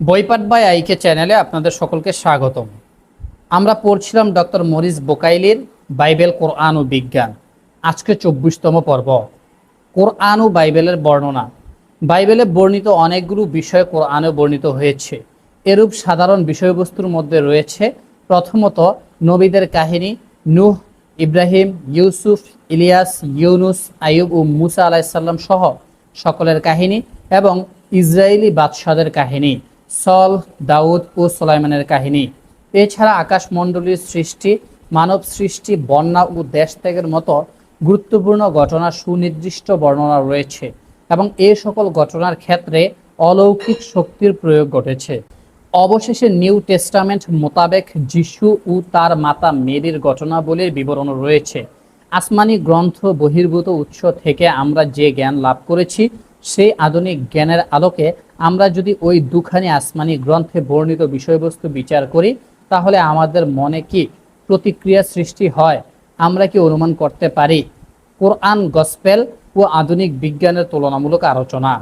বইপাট by আইকে চ্যানেলে আপনাদের সকলকে স্বাগতম। আমরা পড়ছিলাম ডক্টর মরিস বোকাইলির বাইবেল, কোরআন ও বিজ্ঞান। আজকে চব্বিশতম পর্ব। কোরআন ও বাইবেলের বর্ণনা। বাইবেলে বর্ণিত অনেকগুলো বিষয় কোরআনে বর্ণিত হয়েছে। এরূপ সাধারণ বিষয়বস্তুর মধ্যে রয়েছে প্রথমত নবীদের কাহিনী নুহ, ইব্রাহিম, ইউসুফ, ইলিয়াস, ইউনুস, আইয়ুব ও মুসা আলাইসাল্লাম সহ সকলের কাহিনী এবং ইসরায়েলি বাদশাদের কাহিনী। সল, দাউদ ও সোলাইমানের কাহিনী। এছাড়া আকাশমণ্ডলীর সৃষ্টি, মানব সৃষ্টি, বন্যা ও দেশ ত্যাগের মতো গুরুত্বপূর্ণ ঘটনার সুনির্দিষ্ট বর্ণনা রয়েছে এবং এই সকল ঘটনার ক্ষেত্রে অলৌকিক শক্তির প্রয়োগ ঘটেছে। অবশেষে নিউ টেস্টামেন্ট মোতাবেক যিশু ও তার মাতা মেরির ঘটনাবলীর বিবরণ রয়েছে। আসমানি গ্রন্থ বহির্ভূত উৎস থেকে আমরা যে জ্ঞান লাভ করেছি, সেই আধুনিক জ্ঞানের আলোকে আমরা যদি ওই দুখানি আসমানি গ্রন্থে বর্ণিত বিষয়বস্তু বিচার করি, তাহলে আমাদের মনে কি প্রতিক্রিয়া সৃষ্টি হয়? আমরা কি অনুমান করতে পারি? কোরআন গসপেল ও আধুনিক বিজ্ঞানের তুলনামূলক আলোচনা।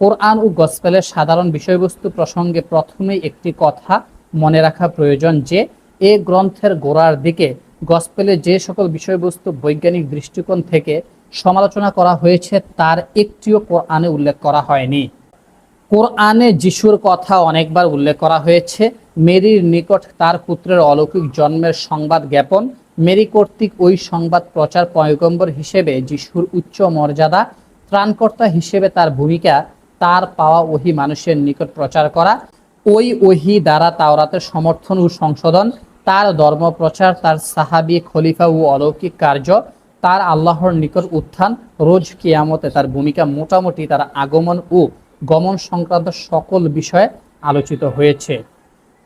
কোরআন ও গসপেলের সাধারণ বিষয়বস্তু প্রসঙ্গে প্রথমেই একটি কথা মনে রাখা প্রয়োজন যে, এ গ্রন্থের গোড়ার দিকে গসপেলে যে সকল বিষয়বস্তু বৈজ্ঞানিক দৃষ্টিকোণ থেকে সমালোচনা করা হয়েছে, তার একটিও কোরআনে উল্লেখ করা হয়নি। কোরআনে যিশুর কথা অনেকবার উল্লেখ করা হয়েছে, মেরির নিকট তার পুত্রের অলৌকিক জন্মের সংবাদ জ্ঞাপন। মেরি কর্তৃক ওই সংবাদ প্রচার পয়গম্বর হিসেবে যিশুর উচ্চ মর্যাদা, ত্রাণকর্তা হিসেবে তার ভূমিকা, তার পাওয়া ওহি মানুষের নিকট প্রচার করা। ওই ওহি দ্বারা তাওরাতের সমর্থন ও সংশোধন, তার ধর্ম প্রচার, তার সাহাবি, খলিফা ও অলৌকিক কার্য, তার আল্লাহর নিকট উত্থান, রোজ কিয়ামতে তার ভূমিকা মোটামুটি তার আগমন ও গমন সংক্রান্ত সকল বিষয়ে আলোচিত হয়েছে।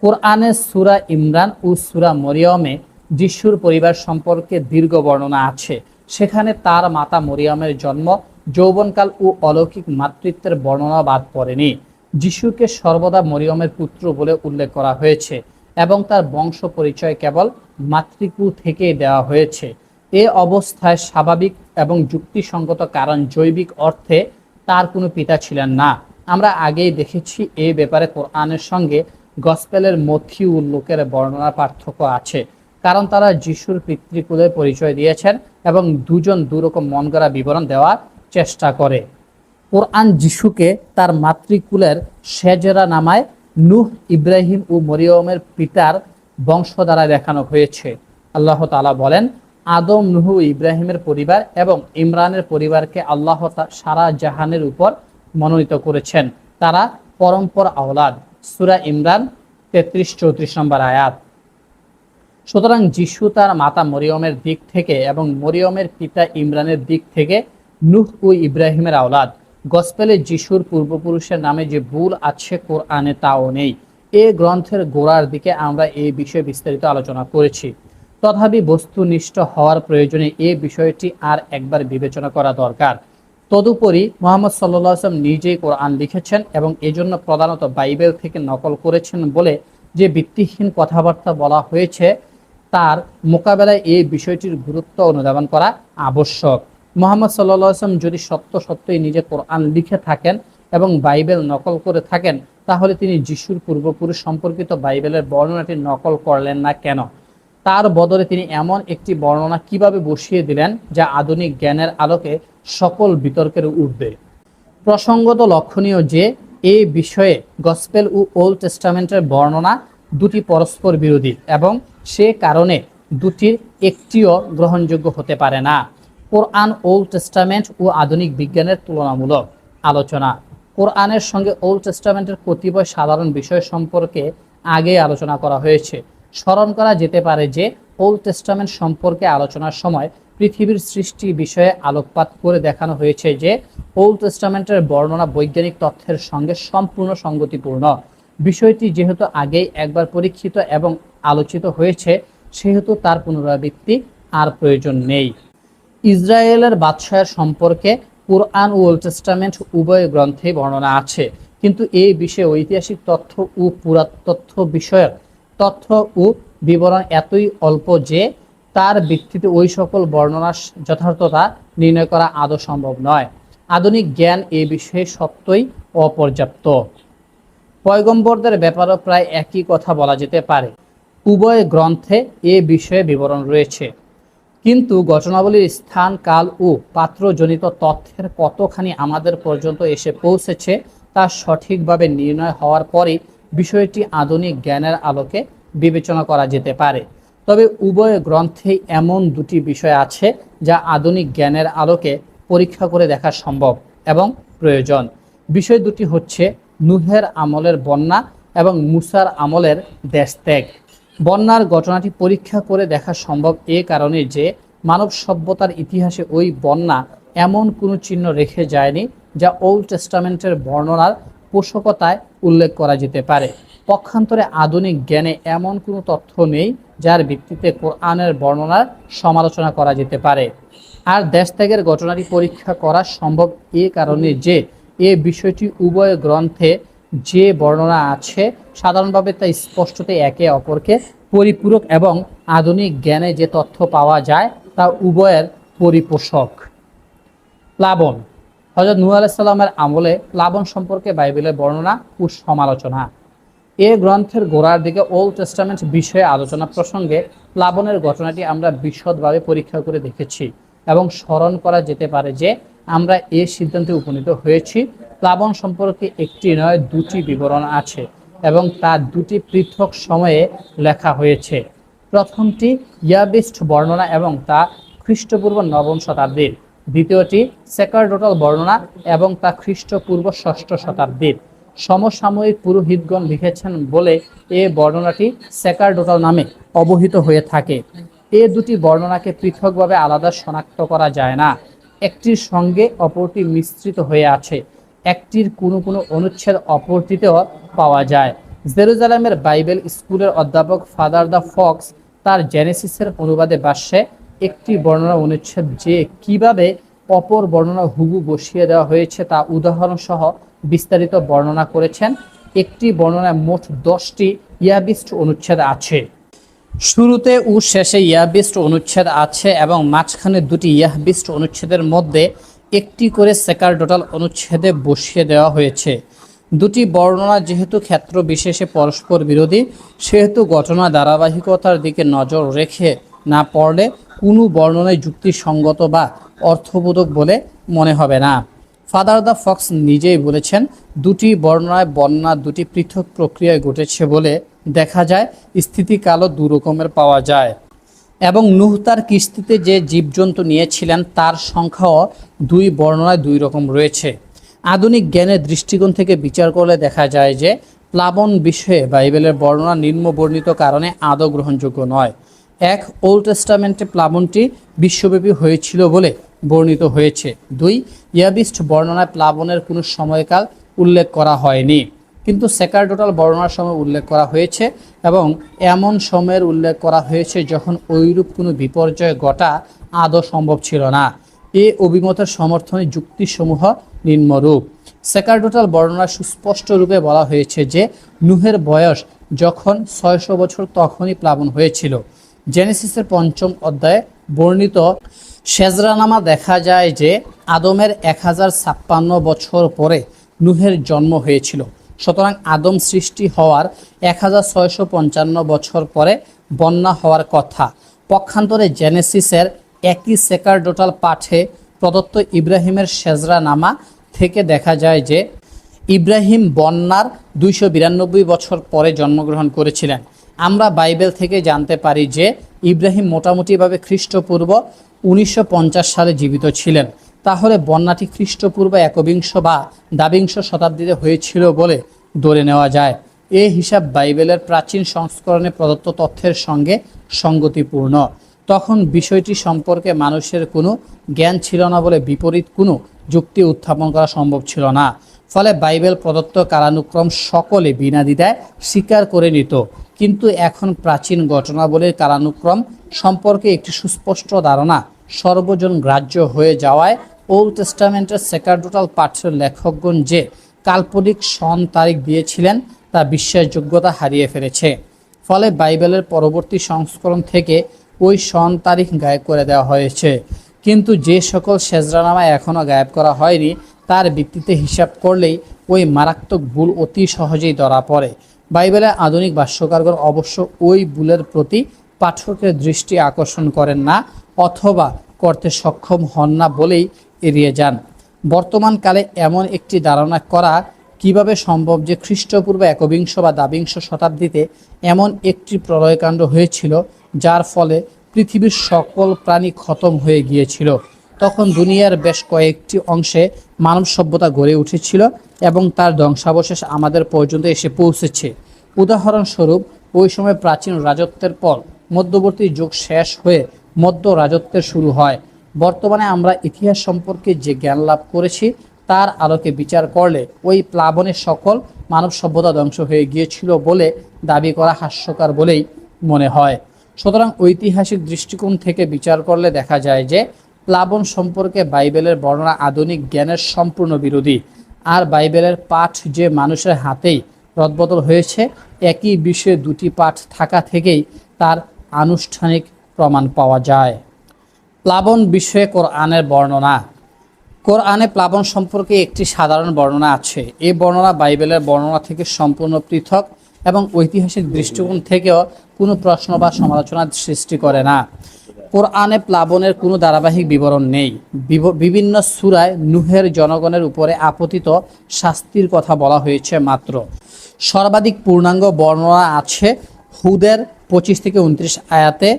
কোরআনে সুরা ইমরান ও সুরা মরিয়মে যিশুর পরিবার সম্পর্কে দীর্ঘ বর্ণনা আছে। সেখানে তার মাতা মরিয়মের জন্ম, যৌবনকাল ও অলৌকিক মাতৃত্বের বর্ণনা বাদ পড়েনি। যিশুকে সর্বদা মরিয়মের পুত্র বলে উল্লেখ করা হয়েছে এবং তার বংশ পরিচয় কেবল মাতৃকু থেকেই দেওয়া হয়েছে। এ অবস্থায় স্বাভাবিক এবং যুক্তিসঙ্গত কারণ জৈবিক অর্থে তার কোনো পিতা ছিলেন না। আমরা আগেই দেখেছি এই ব্যাপারে কোরআনের সঙ্গে গসপেলের মথিউ লোকের বর্ণনা পার্থক্য আছে। কারণ তারা যিশুর পিতৃকুলের পরিচয় দিয়েছেন এবং দুজন দুরকম মন গড়া বিবরণ দেওয়ার চেষ্টা করে। কোরআন যিশুকে তার মাতৃকুলের সেজেরা নামায় নূহ, ইব্রাহিম ও মরিয়মের পিতার বংশ দ্বারা দেখানো হয়েছে। আল্লাহ তাআলা বলেন আদম, নুহু, ইব্রাহিমের পরিবার এবং ইমরানের পরিবারকে আল্লাহ সারা জাহানের উপর মনোনীত করেছেন। তারা পরম্পর আওলাদ। সুরা ইমরান তেত্রিশ চৌত্রিশ নম্বর আয়াত। সুতরাং যিশু তার মাতা মরিয়মের দিক থেকে এবং মরিয়মের পিতা ইমরানের দিক থেকে নূহ ও ইব্রাহিমের আওলাদ। গসপেলে যিশুর পূর্বপুরুষের নামে যে ভুল আছে কোরআনে তাও নেই। এ গ্রন্থের গোড়ার দিকে আমরা এই বিষয়ে বিস্তারিত আলোচনা করেছি। তথাপি বস্তুনিষ্ঠ হওয়ার প্রয়োজনে এ বিষয়টি আর একবার বিবেচনা করা দরকার। তদুপরি মোহাম্মদ সাল্লাহ আসলাম নিজেই কোরআন লিখেছেন এবং এজন্য প্রধানত বাইবেল থেকে নকল করেছেন বলে যে ভিত্তিহীন কথাবার্তা বলা হয়েছে, তার মোকাবেলায় এই বিষয়টির গুরুত্ব অনুধাবন করা আবশ্যক। মোহাম্মদ সাল্লাহ আসলাম যদি সত্য সত্যই নিজে কোরআন লিখে থাকেন এবং বাইবেল নকল করে থাকেন, তাহলে তিনি যিশুর পূর্বপুরুষ সম্পর্কিত বাইবেলের বর্ণনাটি নকল করলেন না কেন? তার বদলে তিনি এমন একটি বর্ণনা কীভাবে বসিয়ে দিলেন যা আধুনিক জ্ঞানের আলোকে সকল বিতর্কের ঊর্ধ্বে? প্রসঙ্গত লক্ষণীয় যে এই বিষয়ে গসপেল ও ওল্ড টেস্টামেন্টের বর্ণনা দুটি পরস্পর বিরোধী এবং সে কারণে দুটির একটিও গ্রহণযোগ্য হতে পারে না। কোরআন ওল্ড টেস্টামেন্ট ও আধুনিক বিজ্ঞানের তুলনামূলক আলোচনা। কোরআনের সঙ্গে ওল্ড টেস্টামেন্টের কতিপয় সাধারণ বিষয় সম্পর্কে আগে আলোচনা করা হয়েছে। স্মরণ করা যেতে পারে যে ওল্ড টেস্টামেন্ট সম্পর্কে আলোচনার সময় পৃথিবীর সৃষ্টি বিষয়ে আলোকপাত করে দেখানো হয়েছে যে ওল্ড টেস্টামেন্টের বর্ণনা বৈজ্ঞানিক তথ্যের সঙ্গে সম্পূর্ণ সঙ্গতিপূর্ণ। বিষয়টি যেহেতু আগেই একবার পরীক্ষিত এবং আলোচিত হয়েছে, সেহেতু তার পুনরাবৃত্তি আর প্রয়োজন নেই। ইসরায়েলের বাদশাহের সম্পর্কে কোরআন ও ওল্ড টেস্টামেন্ট উভয় গ্রন্থে বর্ণনা আছে। কিন্তু এই বিষয়ে ঐতিহাসিক তথ্য ও পুরাতত্ত্ব বিষয়ক তথ্য ও বিবরণ এতই অল্প যে তার ভিত্তিতে ওই সকল বর্ণনার যথার্থতা নির্ণয় করা আদৌ সম্ভব নয়। আধুনিক জ্ঞান এ বিষয়ে সত্যই অপর্যাপ্ত। পয়গম্বরদের ব্যাপারেও প্রায় একই কথা বলা যেতে পারে। উভয় গ্রন্থে এ বিষয়ে বিবরণ রয়েছে। কিন্তু ঘটনাবলীর স্থান, কাল ও পাত্রজনিত তথ্যের কতখানি আমাদের পর্যন্ত এসে পৌঁছেছে তা সঠিকভাবে নির্ণয় হওয়ার পরই বিষয়টি আধুনিক জ্ঞানের আলোকে বিবেচনা করা যেতে পারে। তবে উভয় গ্রন্থেই এমন দুটি বিষয় আছে যা আধুনিক জ্ঞানের আলোকে পরীক্ষা করে দেখা সম্ভব এবং প্রয়োজন। বিষয় দুটি হচ্ছে নুহের আমলের বন্যা এবং মুসার আমলের দেশত্যাগ। বন্যার ঘটনাটি পরীক্ষা করে দেখা সম্ভব এ কারণে যে মানব সভ্যতার ইতিহাসে ওই বন্যা এমন কোনো চিহ্ন রেখে যায়নি যা ওল্ড টেস্টামেন্টের বর্ণনার পোষকতায় উল্লেখ করা যেতে পারে। পক্ষান্তরে আধুনিক জ্ঞানে এমন কোনো তথ্য নেই যার ভিত্তিতে কোরআনের বর্ণনার সমালোচনা করা যেতে পারে। আর দেশ ত্যাগের ঘটনাটি পরীক্ষা করা সম্ভব এ কারণে যে এ বিষয়টি উভয় গ্রন্থে যে বর্ণনা আছে সাধারণভাবে তা স্পষ্টতে একে অপরকে পরিপূরক এবং আধুনিক জ্ঞানে যে তথ্য পাওয়া যায় তা উভয়ের পরিপোষক। প্লাবন হজরত নূহ আলাইসাল্লামের আমলে প্লাবন সম্পর্কে বাইবেলের বর্ণনা ও সমালোচনা। এ গ্রন্থের গোড়ার দিকে ওল্ড টেস্টামেন্ট বিষয়ে আলোচনা প্রসঙ্গে প্লাবনের ঘটনাটি আমরা বিশদভাবে পরীক্ষা করে দেখেছি এবং স্মরণ করা যেতে পারে যে আমরা এ সিদ্ধান্তে উপনীত হয়েছি, প্লাবন সম্পর্কে একটি নয়, দুটি বিবরণ আছে এবং তা দুটি পৃথক সময়ে লেখা হয়েছে। প্রথমটি ইয়াবিস্ট বর্ণনা এবং তা খ্রিস্টপূর্ব নবম শতাব্দীর। দ্বিতীয়টি সেকারডোটাল বর্ণনা এবং তা খ্রিস্টপূর্ব ষষ্ঠ শতাব্দীর। সমসাময়িক পুরোহিতগণ লিখেছেন বলে এ বর্ণনাটি সেকারডোটাল নামে অবহিত হয়ে থাকে। এ দুটি বর্ণনাকে পৃথকভাবে আলাদা শনাক্ত করা যায় না। একটির সঙ্গে অপরটি মিশ্রিত হয়ে আছে। একটির কোনো কোনো অনুচ্ছেদ অপরটিতেও পাওয়া যায়। জেরুজালেমের বাইবেল স্কুলের অধ্যাপক ফাদার দ্য ফক্স তার জেনেসিসের অনুবাদে ভাষ্যে একটি বর্ণনা অনুচ্ছেদ যে কীভাবে অপর বর্ণনা হুবু বসিয়ে দেওয়া হয়েছে তা উদাহরণ সহ বিস্তারিত বর্ণনা করেছেন। একটি বর্ণনায় মোট দশটি ইয়াবিস্ট অনুচ্ছেদ আছে। শুরুতে ও শেষে ইয়াবিস্ট অনুচ্ছেদ আছে এবং মাঝখানে দুটি ইয়াহবিস্ট অনুচ্ছেদের মধ্যে একটি করে সেকারডোটাল অনুচ্ছেদে বসিয়ে দেওয়া হয়েছে। দুটি বর্ণনা যেহেতু ক্ষেত্র বিশেষে পরস্পর বিরোধী, সেহেতু ঘটনা ধারাবাহিকতার দিকে নজর রেখে না পড়লে কোনো বর্ণনায় যুক্তিসঙ্গত বা অর্থবোধক বলে মনে হবে না। ফাদার দ্য ফক্স নিজেই বলেছেন, দুটি বর্ণনায় বন্যা, দুটি পৃথক প্রক্রিয়ায় ঘটেছে বলে দেখা যায় স্থিতিকালও দু রকমের পাওয়া যায়। এবং নুহ তার কিস্তিতে যে জীবজন্তু নিয়েছিলেন, তার সংখ্যাও দুই বর্ণনায় দুই রকম রয়েছে। আধুনিক জ্ঞানের দৃষ্টিকোণ থেকে বিচার করলে দেখা যায় যে, প্লাবন বিষয়ে বাইবেলের বর্ণনা নিম্নবর্ণিত কারণে আদৌ গ্রহণযোগ্য নয়। এক ওল্ড টেস্টামেন্টে প্লাবনটি বিশ্বব্যাপী হয়েছিল বলে বর্ণিত হয়েছে। দুই, ইয়াবিস্ট বর্ণনায় প্লাবনের কোনো সময়কাল উল্লেখ করা হয়নি। কিন্তু সেকারডোটাল বর্ণনার সময় উল্লেখ করা হয়েছে এবং এমন সময়ের উল্লেখ করা হয়েছে যখন ওইরূপ কোনো বিপর্যয় ঘটা আদৌ সম্ভব ছিল না। এ অভিমতের সমর্থনে যুক্তিসমূহ নিম্নরূপ। সেকারডোটাল বর্ণনা সুস্পষ্ট রূপে বলা হয়েছে যে, নুহের বয়স যখন ছয়শো বছর তখনই প্লাবন হয়েছিল। জেনেসিসের পঞ্চম অধ্যায়ে বর্ণিত, সেজরানামা দেখা যায় যে আদমের এক হাজার ছাপ্পান্ন বছর পরে নুহের জন্ম হয়েছিল। সুতরাং আদম সৃষ্টি হওয়ার এক হাজার ছয়শো পঞ্চান্ন বছর পরে বন্যা হওয়ার কথা। পক্ষান্তরে জেনেসিসের একই সেকারডোটাল পাঠে প্রদত্ত ইব্রাহিমের সেজরা নামা থেকে দেখা যায় যে ইব্রাহিম বন্যার দুইশো বিরানব্বই বছর পরে জন্মগ্রহণ করেছিলেন। আমরা বাইবেল থেকে জানতে পারি যে ইব্রাহিম মোটামুটিভাবে খ্রিস্টপূর্ব উনিশশো পঞ্চাশ সালে জীবিত ছিলেন। তাহলে বন্যাটি খ্রিস্টপূর্ব একবিংশ বা দাবিংশ শতাব্দীতে হয়েছিল বলে ধরে নেওয়া যায়। এ হিসাব বাইবেলের প্রাচীন সংস্করণে প্রদত্ত তথ্যের সঙ্গে সঙ্গতিপূর্ণ। তখন বিষয়টি সম্পর্কে মানুষের কোনো জ্ঞান ছিল না বলে বিপরীত কোনো যুক্তি উত্থাপন করা সম্ভব ছিল না। ফলে বাইবেল প্রদত্ত কালানুক্রম সকলে বিনা দ্বিধায় স্বীকার করে নিত। কিন্তু এখন প্রাচীন ঘটনাবলীর কালানুক্রম সম্পর্কে একটি সুস্পষ্ট ধারণা সর্বজন গ্রাহ্য হয়ে যাওয়ায় ওল্ড টেস্টামেন্টের সেকারডোটাল পাঠের লেখকগণ যে কাল্পনিক সন তারিখ দিয়েছিলেন, তা বিশ্বাসযোগ্যতা হারিয়ে ফেলেছে। ফলে বাইবেলের পরবর্তী সংস্করণ থেকে ওই সন তারিখ গায়েব করে দেওয়া হয়েছে। কিন্তু যে সকল সেজরানামা এখনও গায়েব করা হয়নি তার ভিত্তিতে হিসাব করলেই ওই মারাত্মক ভুল অতি সহজেই ধরা পড়ে। বাইবেলের আধুনিক ভাষ্যকারগণ অবশ্য ওই ভুলের প্রতি পাঠকের দৃষ্টি আকর্ষণ করেন না অথবা করতে সক্ষম হন না বলেই এড়িয়ে যান। বর্তমানকালে এমন একটি ধারণা করা কীভাবে সম্ভব যে খ্রিস্টপূর্ব একবিংশ বা দাবিংশ শতাব্দীতে এমন একটি প্রলয়কাণ্ড হয়েছিল, যার ফলে পৃথিবীর সকল প্রাণী খতম হয়ে গিয়েছিল। তখন দুনিয়ার বেশ কয়েকটি অংশে মানব সভ্যতা গড়ে উঠেছিল এবং তার ধ্বংসাবশেষ আমাদের পর্যন্ত এসে পৌঁছেছে। উদাহরণস্বরূপ, ওই সময় প্রাচীন রাজত্বের পর মধ্যবর্তী যুগ শেষ হয়ে মধ্য রাজত্বের শুরু হয়। বর্তমানে আমরা ইতিহাস সম্পর্কে যে জ্ঞান লাভ করেছি, তার আলোকে বিচার করলে ওই প্লাবনের সকল মানব সভ্যতা ধ্বংস হয়ে গিয়েছিল বলে দাবি করা হাস্যকর বলেই মনে হয়। সুতরাং ঐতিহাসিক দৃষ্টিকোণ থেকে বিচার করলে দেখা যায় যে প্লাবন সম্পর্কে বাইবেলের বর্ণনা আধুনিক জ্ঞানের সম্পূর্ণ বিরোধী। আর বাইবেলের পাঠ যে মানুষের হাতেই রদবদল হয়েছে, একই বিষয়ে দুটি পাঠ থাকা থেকেই তার আনুষ্ঠানিক প্রমাণ পাওয়া যায়। প্লাবন বিষয়ে কোরআনের বর্ণনা। কোরআনে প্লাবন সম্পর্কে একটি সাধারণ বর্ণনা আছে। এই বর্ণনা বাইবেলের বর্ণনা থেকে সম্পূর্ণ পৃথক এবং ঐতিহাসিক দৃষ্টিকোণ থেকেও কোনো প্রশ্ন বা সমালোচনার সৃষ্টি করে না। কোরআনে প্লাবনের কোনো ধারাবাহিক বিবরণ নেই। বিভিন্ন সুরায় নুহের জনগণের উপরে আপতিত শাস্তির কথা বলা হয়েছে মাত্র। সর্বাধিক পূর্ণাঙ্গ বর্ণনা আছে হুদের পঁচিশ থেকে উনত্রিশ আয়াতে।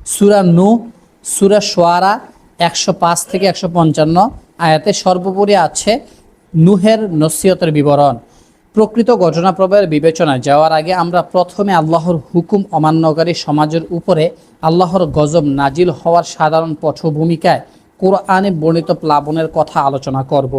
সুরা নু সুরা সোয়ারা একশো পাঁচ থেকে একশো পঞ্চান্ন আয়াতে সর্বোপরি আছে নুহের নসিয়তের বিবরণ। প্রকৃত ঘটনাপ্রবাহের বিবেচনায় যাওয়ার আগে আমরা প্রথমে আল্লাহর হুকুম অমান্যকারী সমাজের উপরে আল্লাহর গজব নাজিল হওয়ার সাধারণ পটভূমিকায় কোরআনে বর্ণিত প্লাবনের কথা আলোচনা করব।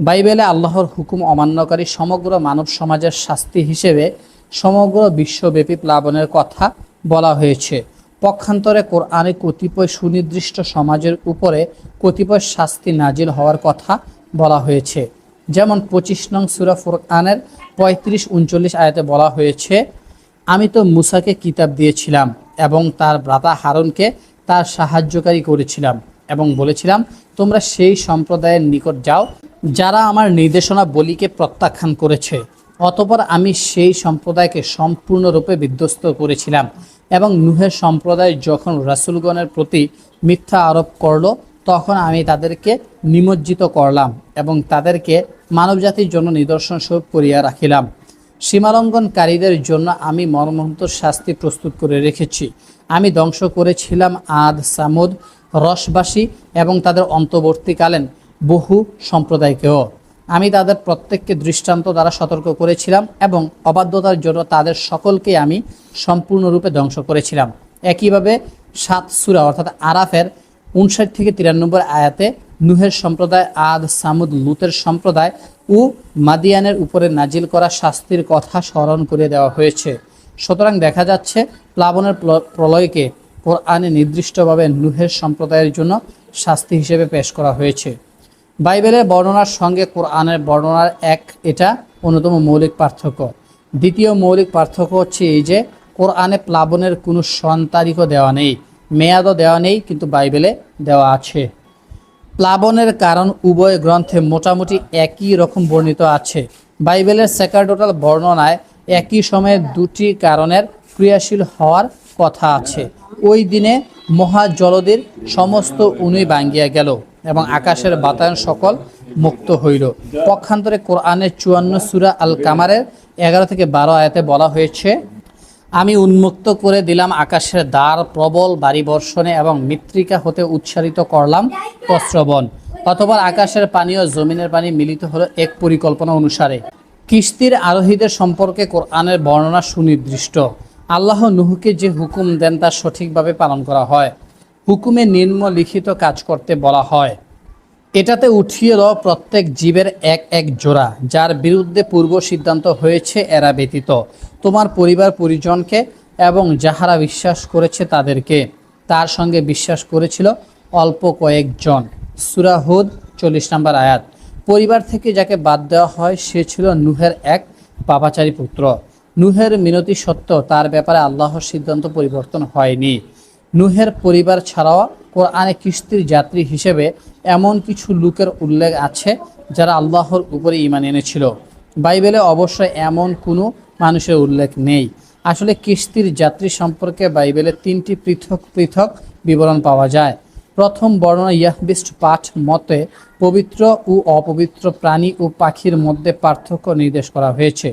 বাইবেলে আল্লাহর হুকুম অমান্যকারী সমগ্র মানব সমাজের শাস্তি হিসেবে সমগ্র বিশ্বব্যাপী প্লাবনের কথা বলা হয়েছে। পক্ষান্তরে কোরআনে কতিপয় সুনির্দিষ্ট সমাজের উপরে কতিপয় শাস্তি নাজিল হওয়ার কথা বলা হয়েছে। যেমন পঁচিশ নং সুরা ফুরকানের পঁয়ত্রিশ, উনচল্লিশ আয়াতে বলা হয়েছে, আমি তো মুসাকে কিতাব দিয়েছিলাম এবং তার ব্রাতা হারুনকে তার সাহায্যকারী করেছিলাম এবং বলেছিলাম, তোমরা সেই সম্প্রদায়ের নিকট যাও যারা আমার নির্দেশনা বলিকে প্রত্যাখ্যান করেছে। অতপর আমি সেই সম্প্রদায়কে সম্পূর্ণরূপে বিধ্বস্ত করেছিলাম এবং নুহের সম্প্রদায় যখন রাসুলগণের প্রতি মিথ্যা আরোপ করল তখন আমি তাদেরকে নিমজ্জিত করলাম এবং তাদেরকে মানবজাতির জন্য নিদর্শন স্বরূপ করিয়া রাখিলাম। সীমালঙ্ঘনকারীদের জন্য আমি মর্মন্ত শাস্তি প্রস্তুত করে রেখেছি। আমি ধ্বংস করেছিলাম আদ, সামুদ, রসবাসী এবং তাদের অন্তর্বর্তীকালীন বহু সম্প্রদায়কেও। আমি তাদের প্রত্যেককে দৃষ্টান্ত দ্বারা সতর্ক করেছিলাম এবং অবাধ্যতার জন্য তাদের সকলকে আমি সম্পূর্ণরূপে ধ্বংস করেছিলাম। একইভাবে সাত সুরা অর্থাৎ আরাফের উনষাট থেকে তিরানব্বই আয়াতে নুহের সম্প্রদায়, আদ, সামুদ, লুতের সম্প্রদায় ও মাদিয়ানের উপরে নাজিল করা শাস্তির কথা স্মরণ করে দেওয়া হয়েছে। সুতরাং দেখা যাচ্ছে প্লাবনের প্রলয়কে কোরআনে নির্দিষ্টভাবে নুহের সম্প্রদায়ের জন্য শাস্তি হিসেবে পেশ করা হয়েছে। বাইবেলের বর্ণনার সঙ্গে কোরআনের বর্ণনার এক এটা অন্যতম মৌলিক পার্থক্য। দ্বিতীয় মৌলিক পার্থক্য হচ্ছে এই যে কোরআনে প্লাবনের কোনো সন তারিখও দেওয়া নেই, মেয়াদও দেওয়া নেই, কিন্তু বাইবেলে দেওয়া আছে। প্লাবনের কারণ উভয় গ্রন্থে মোটামুটি একই রকম বর্ণিত আছে। বাইবেলের সেকারডোটাল বর্ণনায় একই সময়ে দুটি কারণের ক্রিয়াশীল হওয়ার কথা আছে। ওই দিনে মহা জলদের সমস্ত উনুই ভাঙ্গিয়া গেল এবং আকাশের বাতায়ন সকল মুক্ত হইল। পক্ষান্তরে কোরআনের চুয়ান্ন সুরা আল কামারের এগারো থেকে বারো আয়াতে বলা হয়েছে আমি উন্মুক্ত করে দিলাম আকাশের দ্বার, প্রবল বাড়ি বর্ষণে এবং মৃত্তিকা হতে উচ্চারিত করলাম প্রস্রবণ। অথবা আকাশের পানি ও জমিনের পানি মিলিত হলো এক পরিকল্পনা অনুসারে। কিস্তির আরোহীদের সম্পর্কে কোরআনের বর্ণনা সুনির্দিষ্ট। আল্লাহ নুহুকে যে হুকুম দেন তা সঠিকভাবে পালন করা হয়। হুকুমে নিম্নলিখিত কাজ করতে বলা হয়। এটাতে উঠিয়ে দাও প্রত্যেক জীবের এক এক জোড়া, যার বিরুদ্ধে পূর্ব সিদ্ধান্ত হয়েছে এরা ব্যতীত। তোমার পরিবার পরিজনকে এবং যাহারা বিশ্বাস করেছে তাদেরকে। তার সঙ্গে বিশ্বাস করেছিল অল্প কয়েকজন। সুরাহুদ চল্লিশ নম্বর আয়াত। পরিবার থেকে যাকে বাদ দেওয়া হয়, সে ছিল নুহের এক পাপাচারী পুত্র। নুহের মিনতি সত্ত্বেও তার ব্যাপারে আল্লাহর সিদ্ধান্ত পরিবর্তন হয়নি। নুহের পরিবার ছাড়াও কোরআনে কিস্তির যাত্রী হিসেবে এমন কিছু লোকের উল্লেখ আছে যারা আল্লাহর উপরে ইমান এনেছিল। বাইবেলে অবশ্য এমন কোনো মানুষের উল্লেখ নেই। আসলে কিস্তির যাত্রী সম্পর্কে বাইবেলে তিনটি পৃথক পৃথক বিবরণ পাওয়া যায়। প্রথম বর্ণনা ইয়াহবিস্ট পাঠ মতে পবিত্র ও অপবিত্র প্রাণী ও পাখির মধ্যে পার্থক্য নির্দেশ করা হয়েছে।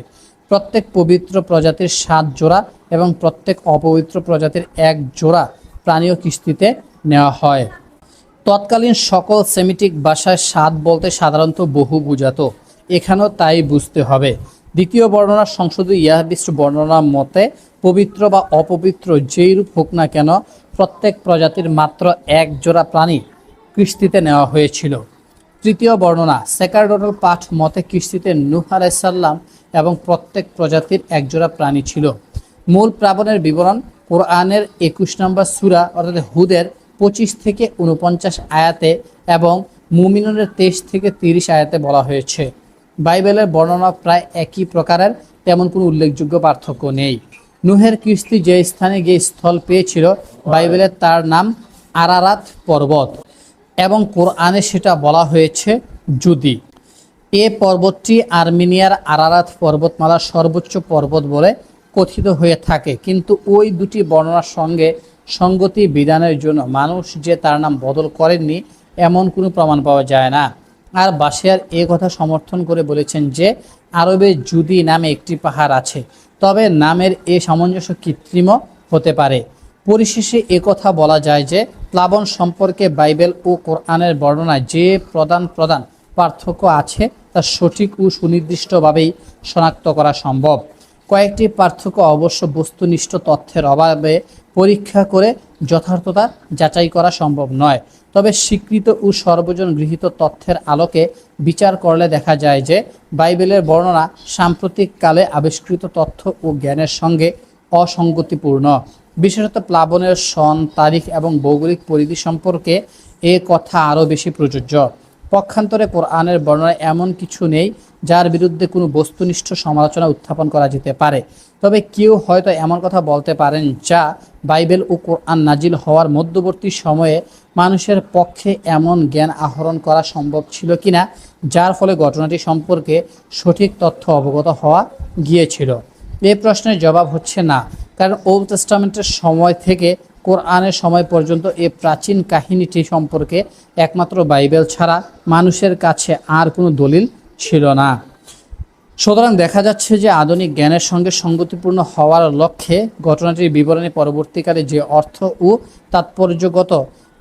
প্রত্যেক পবিত্র প্রজাতির সাত জোড়া এবং প্রত্যেক অপবিত্র প্রজাতির এক জোড়া প্রাণীয় কিস্তিতে নেওয়া হয়। তৎকালীন সকল সেমিটিক ভাষায় স্বাদ বলতে সাধারণত বহু বুঝাতো। এখানেও তাই বুঝতে হবে। দ্বিতীয় বর্ণনা সংশোধিত ইয়াহবিষ্ট বর্ণনার মতে পবিত্র বা অপবিত্র যেই রূপ হোক না কেন প্রত্যেক প্রজাতির মাত্র এক জোড়া প্রাণী কিস্তিতে নেওয়া হয়েছিল। তৃতীয় বর্ণনা, সেকারডোটাল পাঠ মতে কিস্তিতে নূহ আলাইসাল্লাম এবং প্রত্যেক প্রজাতির একজোড়া প্রাণী ছিল। মূল প্লাবনের বিবরণ কোরআনের একুশ নম্বর সুরা, অর্থাৎ হুদের পঁচিশ থেকে উনপঞ্চাশ আয়াতে এবং মুমিনের তেইশ থেকে তিরিশ আয়াতে বলা হয়েছে। বাইবেলের বর্ণনা প্রায় একই প্রকারের, তেমন কোনো উল্লেখযোগ্য পার্থক্য নেই। নুহের কিস্তি যে স্থানে গিয়ে স্থল পেয়েছিল, বাইবেলে তার নাম আরারাত পর্বত এবং কোরআনে সেটা বলা হয়েছে যদি। এ পর্বতটি আর্মেনিয়ার আরারাত পর্বতমালার সর্বোচ্চ পর্বত বলে কথিত হয়ে থাকে। কিন্তু ওই দুটি বর্ণনার সঙ্গে সঙ্গতি বিধানের জন্য মানুষ যে তার নাম বদল করেননি, এমন কোনো প্রমাণ পাওয়া যায় না। আর বাসিয়ার এ কথা সমর্থন করে বলেছেন যে, আরবে জুদি নামে একটি পাহাড় আছে, তবে নামের এ সামঞ্জস্য কৃত্রিম হতে পারে। পরিশেষে কথা বলা যায় যে, প্লাবন সম্পর্কে বাইবেল ও কোরআনের বর্ণনায় যে প্রধান প্রধান পার্থক্য আছে, তা সঠিক ও সুনির্দিষ্টভাবেই শনাক্ত করা সম্ভব। কয়েকটি পার্থক্য অবশ্য বস্তুনিষ্ঠ তথ্যের অভাবে পরীক্ষা করে যথার্থতা যাচাই করা সম্ভব নয়। তবে স্বীকৃত ও সর্বজন গৃহীত তথ্যের আলোকে বিচার করলে দেখা যায় যে বাইবেলের বর্ণনা সাম্প্রতিক কালে আবিষ্কৃত তথ্য ও জ্ঞানের সঙ্গে অসঙ্গতিপূর্ণ। বিশেষত প্লাবনের সন, তারিখ এবং ভৌগোলিক পরিধি সম্পর্কে এ কথা আরও বেশি প্রযোজ্য। পক্ষান্তরে কোরআনের বর্ণনায় এমন কিছু নেই যার বিরুদ্ধে কোনো বস্তুনিষ্ঠ সমালোচনা উত্থাপন করা যেতে পারে। তবে কেউ হয়তো এমন কথা বলতে পারেন যা বাইবেল ও কোরআন নাজিল হওয়ার মধ্যবর্তী সময়ে মানুষের পক্ষে এমন জ্ঞান আহরণ করা সম্ভব ছিল কিনা, যার ফলে ঘটনাটি সম্পর্কে সঠিক তথ্য অবগত হওয়া গিয়েছিল। এই প্রশ্নের জবাব হচ্ছে না, কারণ ওল্ড টেস্টামেন্টের সময় থেকে কোরআনের সময় পর্যন্ত এই প্রাচীন কাহিনীটি সম্পর্কে একমাত্র বাইবেল ছাড়া মানুষের কাছে আর কোনো দলিল ছিল না। সুতরাং দেখা যাচ্ছে যে আধুনিক জ্ঞানের সঙ্গে সঙ্গতিপূর্ণ হওয়ার লক্ষ্যে ঘটনাটির বিবরণী পরবর্তীকালে যে অর্থ ও তাৎপর্যগত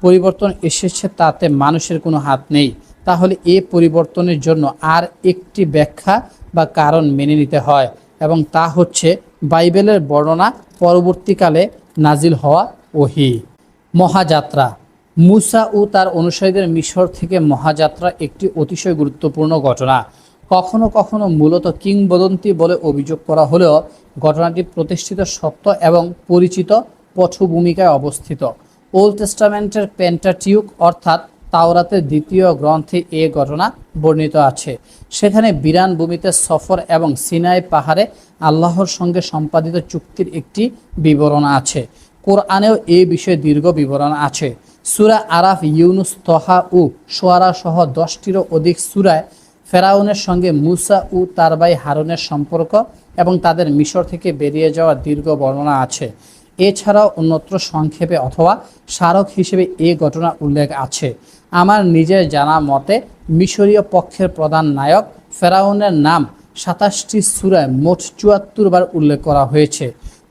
পরিবর্তন এসেছে তাতে মানুষের কোনো হাত নেই। তাহলে এ পরিবর্তনের জন্য আর একটি ব্যাখ্যা বা কারণ মেনে নিতে হয় এবং তা হচ্ছে বাইবেলের বর্ণনা পরবর্তীকালে নাজিল হওয়া ওহি। মহাযাত্রা। মুসা ও তার অনুসারীদের মিশর থেকে মহাযাত্রা একটি অতিশয় গুরুত্বপূর্ণ ঘটনা। কখনো কখনো মূলত কিংবদন্তি বলে অভিযোগ করা হলেও ঘটনাটি প্রতিষ্ঠিত সত্য এবং পরিচিত পটভূমিকায় অবস্থিত। ওল্ড টেস্টামেন্টের পেন্টাটিউক অর্থাৎ তাওরাতের দ্বিতীয় গ্রন্থে এ ঘটনা বর্ণিত আছে। সেখানে বিরান ভূমিতে সফর এবং সিনাই পাহাড়ে আল্লাহর সঙ্গে সম্পাদিত চুক্তির একটি বিবরণ আছে। কোরআনেও এ বিষয়ে দীর্ঘ বিবরণ আছে। সুরা আরাফ, ইউনুস, তহা ও সোয়ারা সহ দশটিরও অধিক সুরায় ফেরাউনের সঙ্গে মুসা ও তার ভাই হারুনের সম্পর্ক এবং তাদের মিশর থেকে বেরিয়ে যাওয়ার দীর্ঘ বর্ণনা আছে। এছাড়াও অন্যত্র সংক্ষেপে অথবা স্মারক হিসেবে এ ঘটনা উল্লেখ আছে। আমার নিজের জানা মতে, মিশরীয় পক্ষের প্রধান নায়ক ফেরাউনের নাম সাতাশটি সুরায় মোট চুয়াত্তর বার উল্লেখ করা হয়েছে।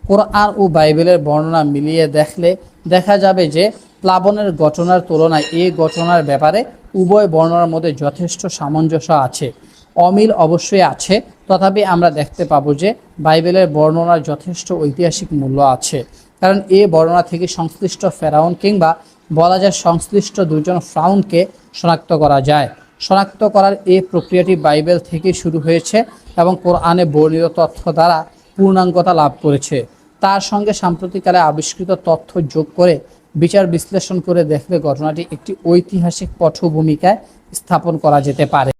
কোরআন ও বাইবেলের বর্ণনা মিলিয়ে দেখলে দেখা যাবে যে প্লাবনের ঘটনার তুলনায় এই ঘটনার ব্যাপারে উভয় বর্ণনার মধ্যে যথেষ্ট সামঞ্জস্য আছে। অমিল অবশ্যই আছে, তথাপি আমরা দেখতে পাবো যে বাইবেলের বর্ণনার যথেষ্ট ঐতিহাসিক মূল্য আছে। কারণ এই বর্ণনা থেকে সংশ্লিষ্ট ফেরাউন কিংবা বলা যায় সংশ্লিষ্ট দুজন ফ্রাউনকে শনাক্ত করা যায়। শনাক্ত করার এই প্রক্রিয়াটি বাইবেল থেকে শুরু হয়েছে এবং কোরআনে বর্ণিত তথ্য দ্বারা পূর্ণাঙ্গতা লাভ করেছে। তার সঙ্গে সাম্প্রতিককালে আবিষ্কৃত তথ্য যোগ করে বিচার বিশ্লেষণ করে দেখলে ঘটনাটি একটি ঐতিহাসিক পটভূমিকায় স্থাপন করা যেতে পারে।